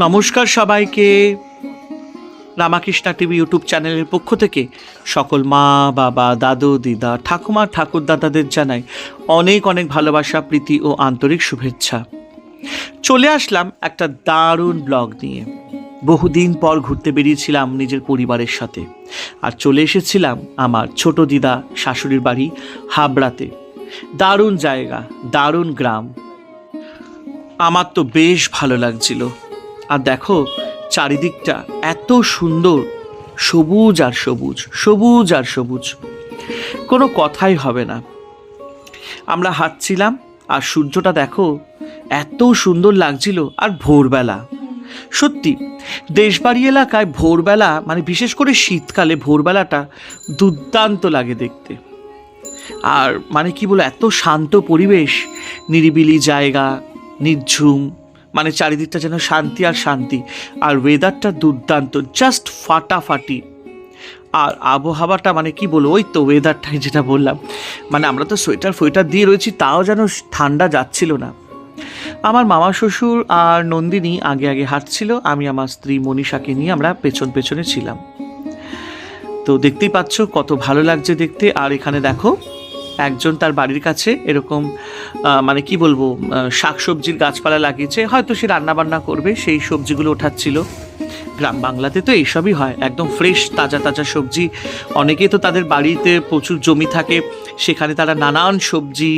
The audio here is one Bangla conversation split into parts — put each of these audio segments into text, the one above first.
নমস্কার সবাইকে। রামাকৃষ্ণা টিভি ইউটিউব চ্যানেলের পক্ষ থেকে সকল মা, বাবা, দাদু, দিদা, ঠাকুমা ঠাকুর দাদাদের জানাই অনেক অনেক ভালোবাসা, প্রীতি ও আন্তরিক শুভেচ্ছা। চলে আসলাম একটা দারুণ ব্লগ নিয়ে। বহুদিন পর ঘুরতে বেরিয়েছিলাম নিজের পরিবারের সাথে আর চলে এসেছিলাম আমার ছোট দিদা শাশুড়ির বাড়ি হাবড়াতে। দারুণ জায়গা, দারুণ গ্রাম। আমার তো বেশ ভালো লাগছিল। আর দেখো, চারিদিকটা এত সুন্দর। সবুজ আর সবুজ সবুজ আর সবুজ। কোনো কথাই হবে না। আমরা হাঁটছিলাম আর সূর্যটা দেখো, এত সুন্দর লাগছিল আর ভোরবেলা। সত্যি, দেশবাড়ি এলাকায় ভোরবেলা মানে বিশেষ করে শীতকালে ভোরবেলাটা দুর্দান্ত লাগে দেখতে। আর মানে কি বলো এত শান্ত পরিবেশ, নিরিবিলি জায়গা, নির্ঝুম। মানে চারিদিকটা যেন শান্তি আর শান্তি, আর ওয়েদারটা দুর্দান্ত জাস্ট ফাটাফাটি। আর আবহাওয়াটা মানে কি বলব, ওই তো ওয়েদারটাই যেটা বললাম। মানে আমরা তো সোয়েটার ফোয়েটার দিয়ে রয়েছি, তাও যেন ঠান্ডা যাচ্ছিল না। আমার মামা শ্বশুর আর নন্দিনী আগে আগে হাঁটছিল, আমি আমার স্ত্রী মনীষাকে নিয়ে আমরা পেছন পেছনে ছিলাম। তো দেখতেই পাচ্ছ কত ভালো লাগছে দেখতে, আর এখানে দেখো একজন তার বাড়ির কাছে এরকম মানে কি বলব শাক সবজির গাছপালা লাগিয়েছে, হয়তো সে রান্না বান্না করবে, সেই সবজিগুলো ওঠাচ্ছিল। গ্রাম বাংলাতে তো এইসবই হয়, একদম ফ্রেশ তাজা তাজা সবজি। অনেকেই তো তাদের বাড়িতে প্রচুর জমি থাকে, সেখানে তারা নানান সবজি,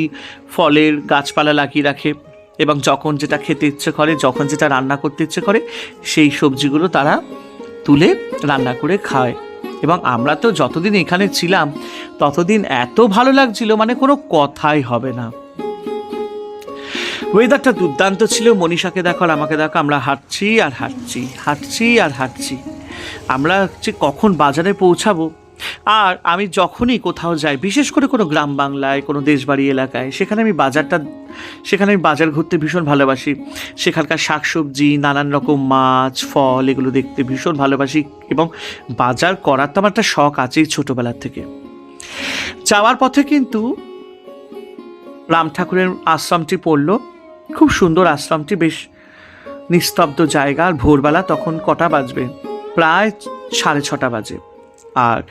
ফলের গাছপালা লাগিয়ে রাখে এবং যখন যেটা খেতে ইচ্ছে করে, যখন যেটা রান্না করতে ইচ্ছে করে, সেই সবজিগুলো তারা তুলে রান্না করে খায়। এবং আমরা তো যতদিন এখানে ছিলাম, ততদিন এত ভালো লাগছিল মানে কোনো কথাই হবে না। ওয়েদারটা দুর্দান্ত ছিল, মনীষাকে দেখো আর আমাকে দেখো, আমরা হাঁটছি আর হাঁটছি হাঁটছি আর হাঁটছি। আমরা যে কখন বাজারে পৌঁছাবো আর আমি যখনই কোথাও যাই, বিশেষ করে কোনো গ্রাম বাংলায়, কোনো দেশবাড়ি এলাকায়, সেখানে আমি বাজারটা, সেখানে আমি বাজার ঘুরতে ভীষণ ভালোবাসি। সেখানকার শাকসবজি, নানান রকম মাছ, ফল, এগুলো দেখতে ভীষণ ভালোবাসি এবং বাজার করার তো আমার একটা শখ আছেই ছোটোবেলার থেকে। যাওয়ার পথে কিন্তু রাম ঠাকুরের আশ্রমটি পড়ল। খুব সুন্দর আশ্রমটি, বেশ নিস্তব্ধ জায়গা। আর ভোরবেলা তখন কটা বাজবে? প্রায় সাড়ে ছটা বাজে। আর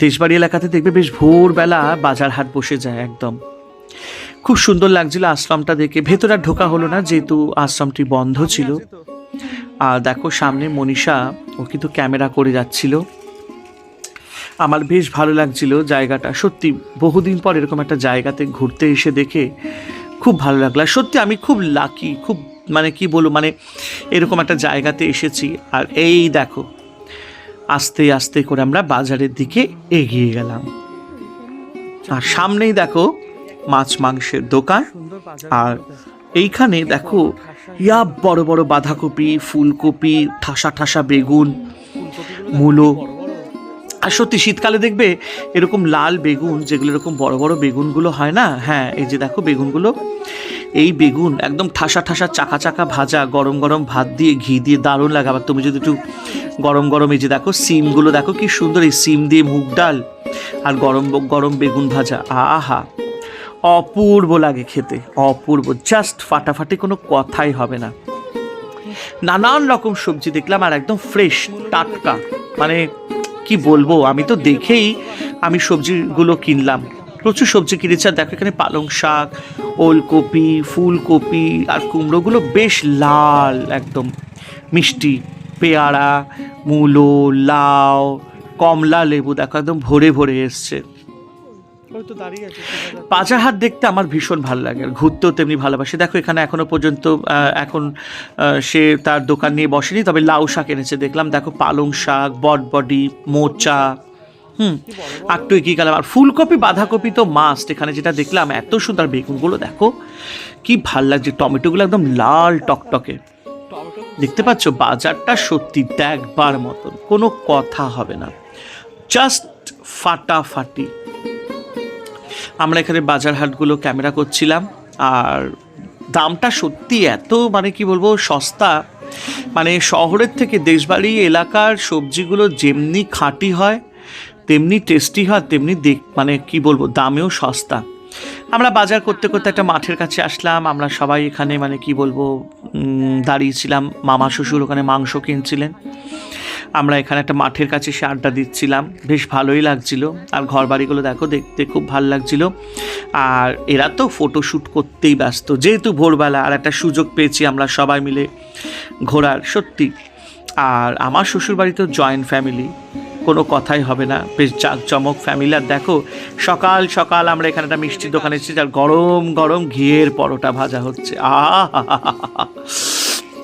দেশবাড়ি এলাকাতে দেখবে বেশ ভোরবেলা বাজার হাট বসে যায় একদম। খুব সুন্দর লাগছিল আশ্রমটা দেখে। ভেতরে আর ঢোকা হলো না, যেহেতু আশ্রমটি বন্ধ ছিল। আর দেখো সামনে মনীষা, ও কিন্তু ক্যামেরা করে যাচ্ছিল। আমার বেশ ভালো লাগছিল জায়গাটা। সত্যি বহুদিন পর এরকম একটা জায়গাতে ঘুরতে এসে দেখে খুব ভালো লাগল। সত্যি আমি খুব লাকি খুব মানে কি বলব মানে এরকম একটা জায়গাতে এসেছি। আর এই দেখো আস্তে আস্তে করে আমরা বাজারের দিকে এগিয়ে গেলাম। আর সামনেই দেখো মাছ মাংসের দোকান। আর এইখানে দেখো ইয়া বড় বড় বাঁধাকপি, ফুলকপি, ঠাসা ঠাসা বেগুন, মূলো। আর সত্যি শীতকালে দেখবে এরকম লাল বেগুন, যেগুলো এরকম বড় বড় বেগুনগুলো হয় না? হ্যাঁ এই যে দেখো বেগুনগুলো। এই বেগুন একদম ঠাসা ঠাসা চাকা চাকা ভাজা, গরম গরম ভাত দিয়ে, ঘি দিয়ে দারুণ লাগে। আবার তুমি যদি একটু গরম গরম এই যে দেখো, সিমগুলো দেখো কি সুন্দর, এই সিম দিয়ে মুগ ডাল আর গরম গরম বেগুন ভাজা। আহা, অপূর্ব লাগে খেতে, অপূর্ব জাস্ট ফাটাফাটি কোনো কথাই হবে না। নানান রকম সবজি দেখলাম আর একদম ফ্রেশ টাটকা। মানে কি বলব, আমি তো দেখেই আমি সবজিগুলো কিনলাম। প্রচুর সবজি কিনেছি আর দেখো এখানে পালং শাক, ওলকপি, ফুলকপি আর কুমড়োগুলো বেশ লাল একদম, মিষ্টি। পেয়ারা মূলো লাউ কমলা লেবু দেখো একদম ভরে ভরে এসছে। বাজার হাট দেখতে আমার ভীষণ ভালো লাগে আর ঘুরতেও তেমনি ভালোবাসি। দেখো এখানে এখনও পর্যন্ত এখন সে তার দোকান নিয়ে বসেনি তবে লাউ শাক এনেছে দেখলাম। দেখো পালং শাক বটবডি মোচা হুম তুই কি গেলাম আর ফুলকপি বাঁধাকপি তো মাস্ট এখানে যেটা দেখলাম এত সুন্দর বেগুনগুলো দেখো কি ভালো লাগছে টমেটোগুলো একদম লাল টকটকে। দেখতে পাচ্ছ, বাজারটা সত্যি দেখবার মতন, কোনো কথা হবে না। জাস্ট ফাটাফাটি। আমরা এখানে বাজার হাটগুলো ক্যামেরা করছিলাম, আর দামটা সত্যি এত মানে কি বলব, সস্তা। মানে শহরের থেকে দেশবাড়ি, এলাকার সবজিগুলো যেমনি খাঁটি হয়, তেমনি টেস্টি হয়, তেমনি দেখ মানে কি বলব, দামেও সস্তা। আমরা বাজার করতে করতে একটা মাঠের কাছে আসলাম, আমরা সবাই এখানে মানে কি বলব দাঁড়িয়েছিলাম, মামা শ্বশুর ওখানে মাংস কিনছিলেন। আমরা এখানে একটা মাঠের কাছে এসে আড্ডা দিচ্ছিলাম, বেশ ভালোই লাগছিল। আর ঘর বাড়িগুলো দেখো, দেখতে খুব ভালো লাগছিল। আর এরা তো ফটোশ্যুট করতেই ব্যস্ত, যেহেতু ভোরবেলা, আর একটা সুযোগ পেয়েছি আমরা সবাই মিলে ঘোরার, সত্যি। আর আমার শ্বশুরবাড়ি তো জয়েন্ট ফ্যামিলি কোনো কথাই হবে না। বেশ জাঁকজমক ফ্যামিলি আর দেখো, সকাল সকাল আমরা এখানে একটা মিষ্টির দোকানে এসেছি আর গরম গরম ঘিয়ের পরোটা ভাজা হচ্ছে। আহ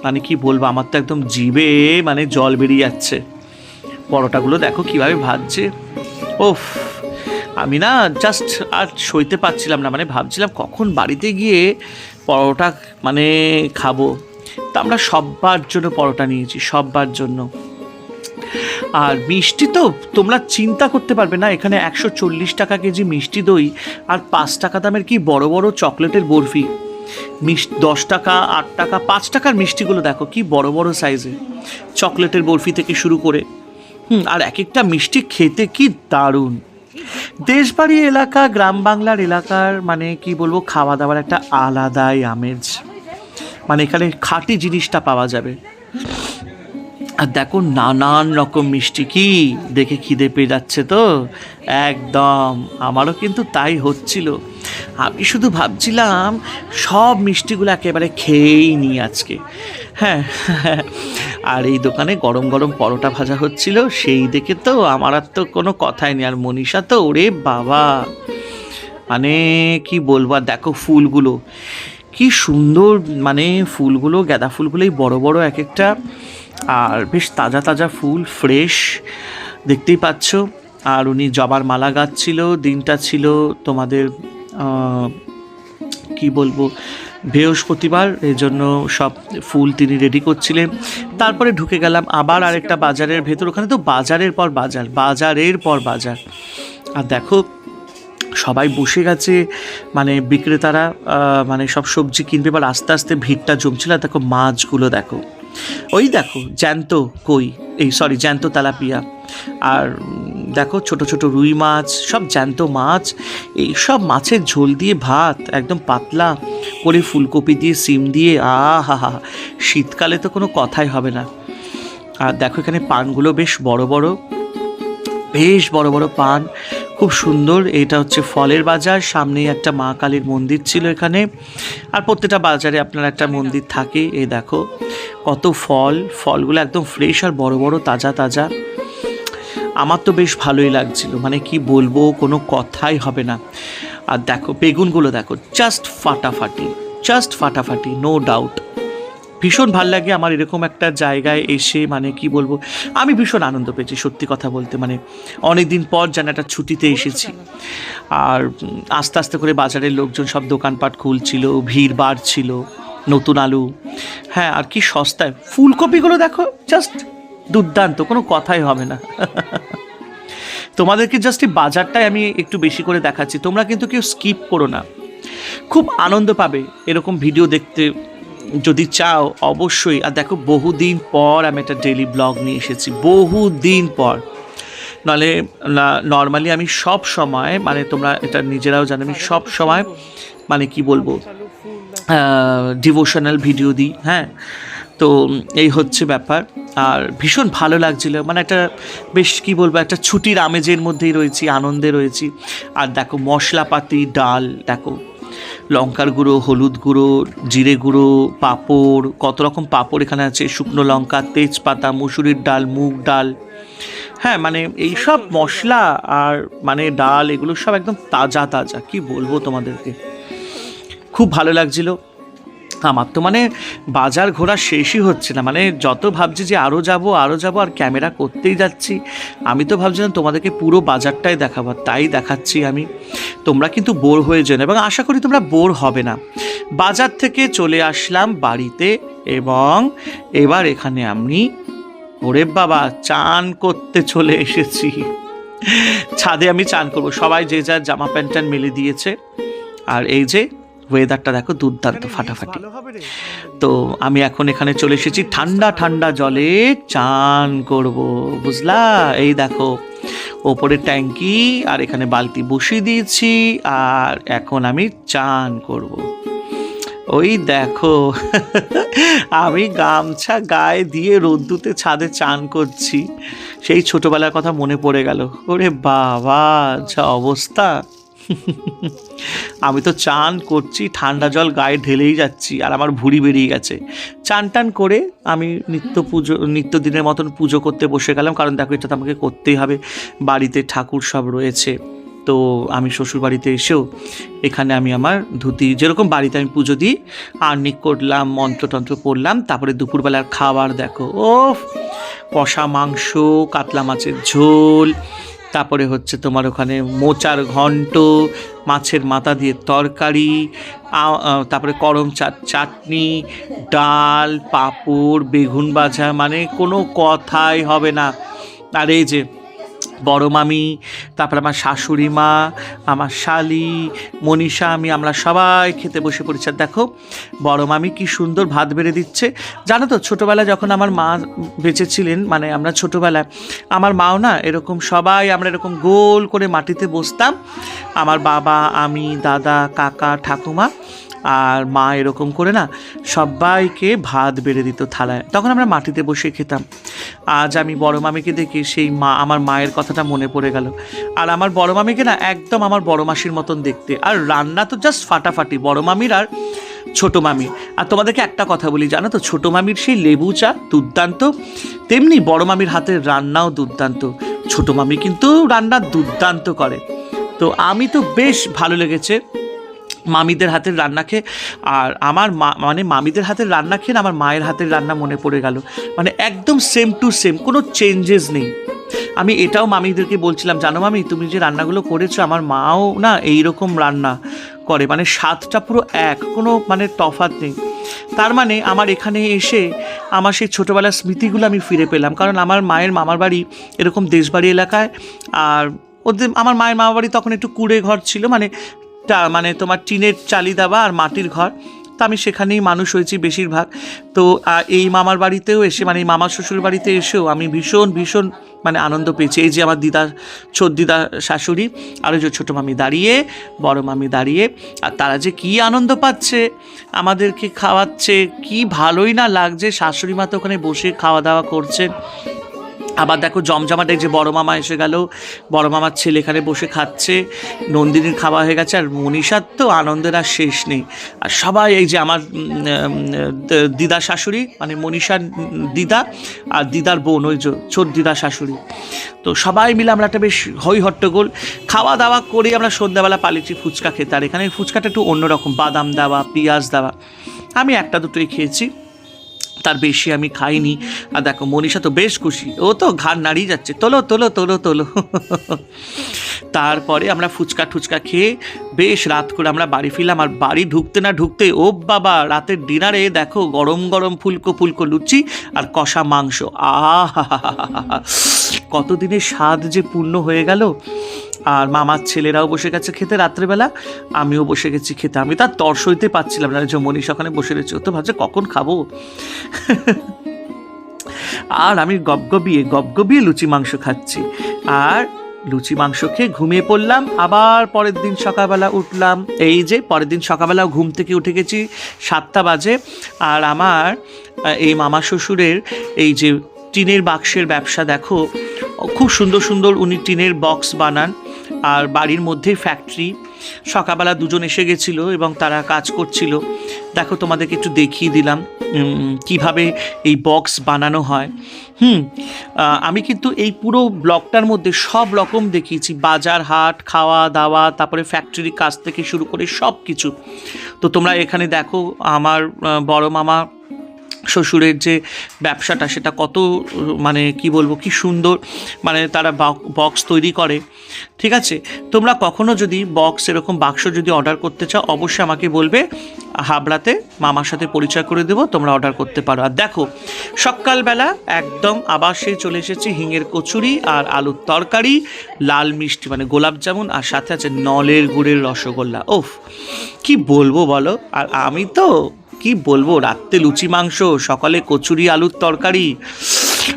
মানে কি বলব, আমার তো একদম জিবে মানে জল বেরিয়ে যাচ্ছে। পরোটাগুলো দেখো কীভাবে ভাজছে। ওফ আমি না জাস্ট আর সইতে পারছিলাম না মানে ভাবছিলাম কখন বাড়িতে গিয়ে পরোটা মানে খাব। তা আমরা সব্বার জন্য পরোটা নিয়েছি, সব্বার জন্য। আর মিষ্টি তো তোমরা চিন্তা করতে পারবে না, এখানে একশো চল্লিশ টাকা কেজি মিষ্টি দই আর পাঁচ টাকা দামের কি বড় বড় চকলেটের বরফি। মিষ্টি দশ টাকা, আট টাকা, পাঁচ টাকার মিষ্টিগুলো দেখো কি বড় বড় সাইজে। চকলেটের বরফি থেকে শুরু করে। হুম, আর এক একটা মিষ্টি খেতে কি দারুণ। দেশবাড়ি এলাকা, গ্রাম বাংলার এলাকার মানে কি বলব, খাওয়া দাওয়ার একটা আলাদাই আমেজ। মানে এখানে খাঁটি জিনিসটা পাওয়া যাবে। আর দেখো নানান রকম মিষ্টি কি? দেখে খিদে পেয়ে যাচ্ছে তো? একদম, আমারও কিন্তু তাই হচ্ছিল। আমি শুধু ভাবছিলাম, সব মিষ্টিগুলো একেবারে খেয়েই নিই আজকে। হ্যাঁ আর এই দোকানে গরম গরম পরোটা ভাজা হচ্ছিল, সেই দেখে তো আমার আর তো কোনো কথাই নেই। আর মনীষা তো, ওরে বাবা! মানে কি বলব দেখো ফুলগুলো। কি সুন্দর মানে ফুলগুলো, গাঁদা ফুলগুলোই বড় বড় এক একটা আর বেশ তাজা তাজা ফুল ফ্রেশ দেখতেই পাচ্ছ। আর উনি জবার মালা গাচ্ছিল দিনটা ছিল তোমাদের কি বলব, বৃহস্পতিবার এই জন্য সব ফুল তিনি রেডি করছিলেন। তারপরে ঢুকে গেলাম আবার আরেকটা বাজারের ভেতর, ওখানে তো বাজারের পর বাজার, বাজারের পর বাজার। আর দেখো, সবাই বসে গেছে মানে বিক্রেতারা মানে সব সবজি কিনবে, এবার আস্তে আস্তে ভিড়টা জমছিল, আর দেখো মাছগুলো দেখো। ওই দেখো, জ্যান্ত কই? এই সরি জ্যান্ত তেলাপিয়া। আর দেখো, ছোট ছোট রুই মাছ, সব জ্যান্ত মাছ। এই সব মাছের ঝোল দিয়ে ভাত, একদম পাতলা করে ফুলকপি দিয়ে, সিম দিয়ে আহা হা শীতকালে তো কোনো কথাই হবে না। আর দেখো এখানে পানগুলো বেশ বড় বড়, বেশ বড় বড় পান। খুব সুন্দর। এটা হচ্ছে ফলের বাজার। সামনেই একটা মা কালীর মন্দির ছিল এখানে। আর প্রত্যেকটা বাজারে আপনার একটা মন্দির থাকে। এই দেখো, কত ফল। ফলগুলো একদম ফ্রেশ আর বড় বড়, তাজা তাজা। আমার তো বেশ ভালোই লাগছিল। মানে কি বলব, কোনো কথাই হবে না। আর দেখো, বেগুনগুলো দেখো জাস্ট ফাটাফাটি জাস্ট ফাটাফাটি নো ডাউট ভীষণ ভালো লাগে আমার এরকম একটা জায়গায় এসে মানে কি বলব আমি ভীষণ আনন্দ পেয়েছি সত্যি কথা বলতে মানে অনেক দিন পর যেন একটা ছুটিতে এসেছি। আর আস্তে আস্তে করে বাজারের লোকজন সব দোকানপাট খুলছিল ভিড় বাড়ছিল নতুন আলু। হ্যাঁ আর কি সস্তায়। ফুলকপিগুলো দেখো জাস্ট দুর্দান্ত কোনো কথাই হবে না। তোমাদেরকে জাস্ট এই বাজারটাই আমি একটু বেশি করে দেখাচ্ছি। তোমরা কিন্তু কেউ স্কিপ করো না। খুব আনন্দ পাবে এরকম ভিডিও দেখতে। যদি চাও, অবশ্যই। আর দেখো, বহুদিন পর আমি একটা ডেলি ব্লগ নিয়ে এসেছি। বহুদিন পর। নাহলে নর্মালি আমি সব সময় মানে তোমরা এটা নিজেরাও জানো, আমি সব সময় মানে কি বলব ডিভোশনাল ভিডিও দিই হ্যাঁ? তো, এই হচ্ছে ব্যাপার। আর ভীষণ ভালো লাগছিল। মানে একটা, বেশ কি বলব, একটা ছুটির আমেজের মধ্যেই রয়েছি, আনন্দে রয়েছি। আর দেখো, মশলাপাতি, ডাল, দেখো লঙ্কার গুঁড়ো, হলুদ গুঁড়ো, জিরে গুঁড়ো, পাঁপড়, কত রকম পাঁপড় এখানে আছে? শুকনো লঙ্কা, তেজপাতা, মুসুরির ডাল, মুগ ডাল। হ্যাঁ মানে এই সব মশলা আর মানে ডাল এগুলো সব একদম তাজা তাজা। কি বলব তোমাদেরকে? খুব ভালো লাগছিল। আমার তো মানে বাজার ঘোরা শেষই হচ্ছে না। মানে যত ভাবছি যে আরও যাব আরও যাব, আর ক্যামেরা করতেই যাচ্ছি, আমি তো ভাবছিলাম তোমাদেরকে পুরো বাজারটাই দেখাবো তাই দেখাচ্ছি আমি। তোমরা কিন্তু বোর হয়ে যেন এবং আশা করি তোমরা বোর হবে না। বাজার থেকে চলে আসলাম বাড়িতে, এবং এবার এখানে আমি, ওরে বাবা, চান করতে চলে এসেছি। ছাদে আমি চান করব, সবাই যে যার জামা প্যান্ট মেলে দিয়েছে। আর এই যে ওয়েদারটা দেখো দুর্দান্ত ফাটাফাটি। তো আমি এখন এখানে চলে এসেছি ঠান্ডা ঠান্ডা জলে চান করব বুঝলা? এই দেখো ওপরে ট্যাঙ্কি আর এখানে বালতি বসিয়ে দিয়েছি আর এখন আমি চান করব। ওই দেখো আমি গামছা গায়ে দিয়ে রোদ্দুতে ছাদে চান করছি। সেই ছোটবেলার কথা মনে পড়ে গেল। ওরে বাবা যা অবস্থা। আমি তো চান করছি, ঠান্ডা জল গায়ে ঢেলেই যাচ্ছি, আর আমার ভুঁড়ি বেরিয়ে গেছে। চান টান করে আমি নিত্য পুজো নিত্যদিনের মতন পুজো করতে বসে গেলাম, কারণ দেখো এটা তো আমাকে করতেই হবে, বাড়িতে ঠাকুর সব রয়েছে। তো আমি শ্বশুর বাড়িতে এসেও এখানে আমি আমার ধুতি, যেরকম বাড়িতে আমি পুজো দিই, আর্নিক করলাম, মন্ত্রতন্ত্র পড়লাম তারপরে দুপুরবেলার খাবার দেখো ও কষা মাংস, কাতলা মাছের ঝোল তারপরে হচ্ছে তোমার ওখানে মোচার ঘন্ট, মাছের মাথা দিয়ে তরকারি তারপরে করম চাট চাটনি, ডাল, পাঁপড়, বেগুন ভাজা মানে কোনো কথাই হবে না। আর এই যে বড় মামি, তারপর আমার শাশুড়ি মা, আমার শালি, মনীষা, আমি, আমরা সবাই খেতে বসে পড়েছি। দেখো, বড় মামি কি সুন্দর ভাত বেড়ে দিচ্ছে। জানো তো, ছোটোবেলায় যখন আমার মা বেঁচে ছিলেন মানে আমরা ছোটোবেলায়, আমার মাও না এরকম সবাই আমরা এরকম গোল করে মাটিতে বসতাম। আমার বাবা, আমি, দাদা, কাকা, ঠাকুমা আর মা এরকম করে না, সবাইকে ভাত বেড়ে দিত থালায়। তখন আমরা মাটিতে বসে খেতাম। আজ আমি বড় মামিকে দেখে সেই মা, আমার মায়ের কথাটা মনে পড়ে গেল। আর আমার বড় মামিকে না, একদম আমার বড় মাসির মতন দেখতে। আর রান্না তো জাস্ট ফাটাফাটি, বড় মামির আর ছোট মামি। আর তোমাদেরকে একটা কথা বলি, জানো তো, ছোট মামির সেই লেবু চা দুর্দান্ত, তেমনি বড় মামির হাতের রান্নাও দুর্দান্ত। ছোট মামি কিন্তু রান্না দুর্দান্ত করে। তো আমি তো বেশ ভালো লেগেছে। মামিদের হাতের রান্না খেয়ে, আর আমার মা মানে মামিদের হাতের রান্না খেয়ে আমার মায়ের হাতের রান্না মনে পড়ে গেল। মানে একদম সেম টু সেম কোনো চেঞ্জেস নেই। আমি এটাও মামিদেরকে বলছিলাম, জানো মামি, তুমি যে রান্নাগুলো করেছ, আমার মাও না এই রকম রান্না করে। মানে স্বাদটা পুরো এক, কোনো মানে তফাৎ নেই। তার মানে আমার এখানে এসে আমার সেই ছোটোবেলার স্মৃতিগুলো আমি ফিরে পেলাম। কারণ আমার মায়ের মামার বাড়ি এরকম দেশবাড়ি এলাকায়, আর ওদের, আমার মায়ের মামার বাড়ি তখন একটু কুড়ে ঘর ছিল। মানে মানে তোমার টিনের চালি দেওয়া আর মাটির ঘর, তো আমি সেখানেই মানুষ হয়েছি বেশিরভাগ। তো এই মামার বাড়িতেও এসে মানে এই মামার শ্বশুর বাড়িতে এসেও আমি ভীষণ ভীষণ মানে আনন্দ পেয়েছি। এই যে আমার দিদা, ছোট দিদা শাশুড়ি, আর ওই যে ছোটো মামি দাঁড়িয়ে, বড় মামি দাঁড়িয়ে, আর তারা যে কী আনন্দ পাচ্ছে, আমাদেরকে খাওয়াচ্ছে, কি ভালোই না লাগছে। শাশুড়ি মা তো ওখানে বসে খাওয়া দাওয়া করছে আবার দেখো জমজমাটে যে বড় মামা এসে গেল। বড় মামার ছেলে এখানে বসে খাচ্ছে। নন্দিনীর খাওয়া হয়ে গেছে। আর মনীষার তো আনন্দের আর শেষ নেই। আর সবাই এই যে আমার দিদা শাশুড়ি মানে মনীষার দিদা আর দিদার বোন, ওই ছোট দিদা শাশুড়ি। তো সবাই মিলে আমরা একটা বেশ হই হট্টগোল। খাওয়া দাওয়া করে আমরা সন্ধ্যাবেলা পালিয়েছি ফুচকা খেতে। আর এখানে ফুচকাটা একটু অন্যরকম। বাদাম দেওয়া, পেঁয়াজ দেওয়া। আমি একটা দুটোই খেয়েছি। তার বেশি আমি খাইনি। আর দেখো, মনীষা তো বেশ খুশি। ও তো ঘাড় নাড়িয়ে যাচ্ছে। তোলো তোলো তোলো তোলো। তারপরে আমরা ফুচকা টুচকা খেয়ে বেশ রাত করে আমরা বাড়ি ফিরলাম। আর বাড়ি ঢুকতে না ঢুকতে, ও বাবা, রাতের ডিনারে দেখো, গরম গরম ফুলকো ফুলকো লুচি আর কষা মাংস। আহ কতদিনের স্বাদ যে পূর্ণ হয়ে গেল। আর মামার ছেলেরাও বসে গেছে খেতে রাত্রেবেলা, আমিও বসে গেছি খেতে। আমি তার তর সইতে পাচ্ছিলাম না, যে মনীষ ওখানে বসে রয়েছে। তো ভাবছে, কখন খাব? আর আমি গবগবিয়ে গবগবিয়ে লুচি মাংস খাচ্ছি। আর লুচি মাংস খেয়ে ঘুমিয়ে পড়লাম। আবার পরের দিন সকালবেলা উঠলাম। এই যে, পরের দিন সকালবেলা ঘুম থেকে উঠে গেছি সাতটা বাজে। আর আমার এই মামা শ্বশুরের এই যে টিনের বাক্সের ব্যবসা, দেখো, খুব সুন্দর সুন্দর উনি টিনের বক্স বানান। আর বাড়ির মধ্যেই ফ্যাক্টরি সকালবেলা দুজন এসে গেছিল এবং তারা কাজ করছিল। দেখো, তোমাদেরকে একটু দেখিয়ে দিলাম কীভাবে এই বক্স বানানো হয়। হুম আমি কিন্তু এই পুরো ব্লকটার মধ্যে সব রকম দেখিয়েছি। বাজার হাট, খাওয়া দাওয়া, তারপরে ফ্যাক্টরির কাজ থেকে শুরু করে সব কিছু তো তোমরা এখানে দেখো, আমার বড় মামা শ্বশুরের যে ব্যবসাটা, সেটা কত মানে কি বলব, কি সুন্দর মানে তারা বক্স তৈরি করে। ঠিক আছে? তোমরা কখনো যদি বক্স এরকম বাক্স যদি অর্ডার করতে চাও, অবশ্যই আমাকে বলবে, হাবড়াতে মামার সাথে পরিচয় করে দেবো, তোমরা অর্ডার করতে পারো। আর দেখো, সকালবেলা একদম আবার সেই চলে এসেছি হিঙের কচুরি আর আলুর তরকারি, লাল মিষ্টি মানে গোলাপ জামুন, আর সাথে আছে নলের গুড়ের রসগোল্লা। ওফ কি বলব বলো? আর আমি তো কি বলব? রাত্রে লুচি, মাংস, সকালে কচুরি, আলুর তরকারি।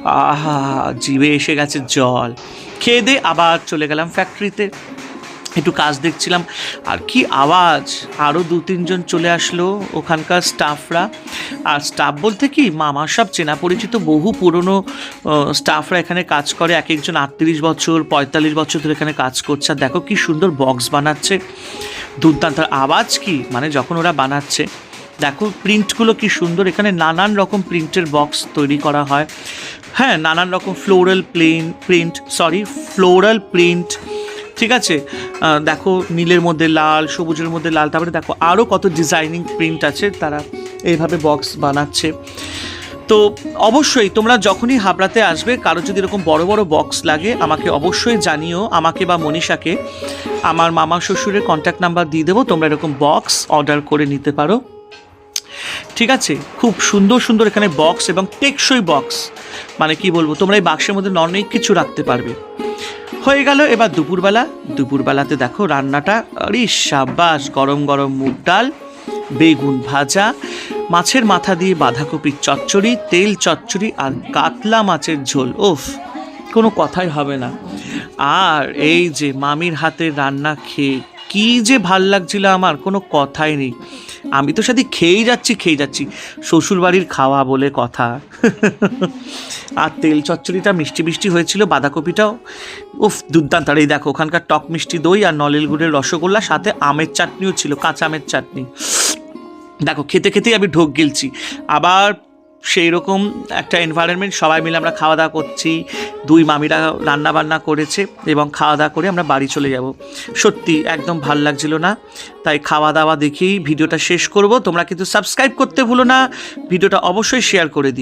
আহা, জিভে এসে গেছে জল। খেয়ে দিয়ে আবার চলে গেলাম ফ্যাক্টরিতে একটু কাজ দেখছিলাম। আর কি আওয়াজ! আরও দু, তিনজন চলে আসলো ওখানকার স্টাফরা আর স্টাফ বলতে কি মামার সব চেনা পরিচিত, বহু পুরনো স্টাফরা এখানে কাজ করে। এক একজন আটত্রিশ বছর, পঁয়তাল্লিশ বছর ধরে এখানে কাজ করছে। আর দেখো কি সুন্দর বক্স বানাচ্ছে। দুর্দান্ত। আওয়াজ কি? মানে যখন ওরা বানাচ্ছে। দেখো প্রিন্টগুলো কি সুন্দর। এখানে নানান রকম প্রিন্টের বক্স তৈরি করা হয়। হ্যাঁ নানান রকম floral plain print sorry floral print ঠিক আছে? দেখো, নীলের মধ্যে লাল, সবুজের মধ্যে লাল, তারপরে দেখো আরও কত ডিজাইনিং প্রিন্ট আছে তারা এইভাবে বক্স বানাচ্ছে। তো অবশ্যই, তোমরা যখনই হাবড়াতে আসবে, কারও যদি এরকম বড় বড় বক্স লাগে, আমাকে অবশ্যই জানিও, আমাকে বা মনীষাকে। আমার মামা শ্বশুরের কন্ট্যাক্ট নাম্বার দিয়ে দেবো, তোমরা এরকম বক্স অর্ডার করে নিতে পারো। ঠিক আছে? খুব সুন্দর সুন্দর এখানে বক্স এবং টেকসই বক্স মানে কি বলব, তোমরা এই বাক্সের মধ্যে অনেক কিছু রাখতে পারবে। হয়ে গেল এবার দুপুরবেলা। দুপুরবেলাতে দেখো রান্নাটা, আরে সাবাস গরম গরম মুগ ডাল, বেগুন ভাজা, মাছের মাথা দিয়ে বাঁধাকপির চচ্চড়ি, তেল চচ্চড়ি আর কাতলা মাছের ঝোল। ওফ কোনো কথাই হবে না। আর এই যে মামির হাতের রান্না খেয়ে কী যে ভালো লাগছিল আমার, কোনো কথাই নেই। আমি তো সাথে খেয়েই যাচ্ছি খেয়ে যাচ্ছি। শ্বশুরবাড়ির খাওয়া বলে কথা। আর তেল চচ্চড়িটা মিষ্টি মিষ্টি হয়েছিল, বাঁধাকপিটাও। উফ, দুর্দান্ত। আর এই দেখো, ওখানকার টক মিষ্টি দই আর নলেল গুড়ের রসগোল্লা, সাথে আমের চাটনিও ছিল, কাঁচা আমের চাটনি। দেখো, খেতে খেতেই আমি ঢোক গিলছি। আবার সেই রকম একটা এনভায়রনমেন্ট সবাই মিলে আমরা খাওয়া দাওয়া করছি, দুই মামিরা রান্না বান্না করেছে এবং খাওয়া দাওয়া করে আমরা বাড়ি চলে যাব। সত্যি একদম ভালো লাগছিল না, তাই খাওয়া দাওয়া দেখেই ভিডিওটা শেষ করব। তোমরা কিন্তু সাবস্ক্রাইব করতে ভুলো না, ভিডিওটা অবশ্যই শেয়ার করে দিও।